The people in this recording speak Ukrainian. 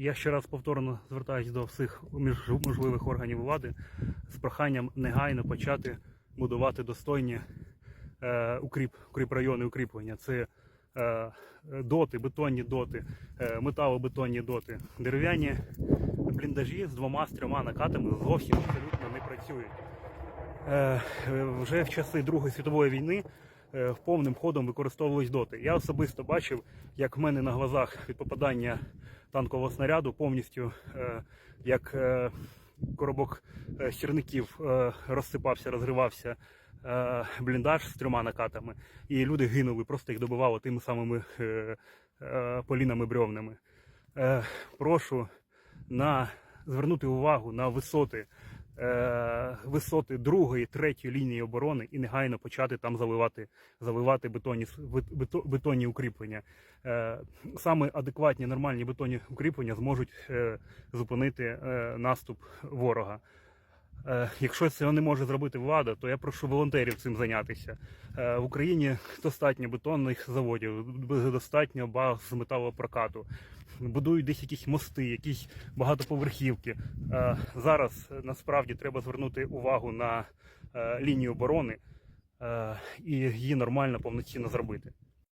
Я ще раз повторно звертаюся до всіх можливих органів влади з проханням негайно почати будувати достойні е, укріп, укріпрайони укріплення. Це е, доти, бетонні доти, е, металобетонні доти. Дерев'яні бліндажі з двома з трьома накатами зовсім абсолютно не працюють. Е, вже в часи Другої світової війни повним ходом використовувались доти. Я особисто бачив, як в мене на глазах від попадання танкового снаряду повністю е, як е, коробок е, сірників е, розсипався, розривався е, бліндаж з трьома накатами, і люди гинули, просто їх добивало тими самими е, е, полінами брьовними. Е, прошу на звернути увагу на висоти, е, висоти другої, третьої лінії оборони і негайно почати там заливати, заливати бетонні, бетонні укріплення. Е, саме адекватні нормальні бетонні укріплення зможуть е, зупинити е, наступ ворога. Е, Якщо цього не може зробити влада, то я прошу волонтерів цим зайнятися. Е, В Україні достатньо бетонних заводів, достатньо баз з металопрокату. Будують десь якісь мости, якісь багатоповерхівки. Е, Зараз насправді треба звернути увагу на лінію оборони і її нормально повноцінно зробити.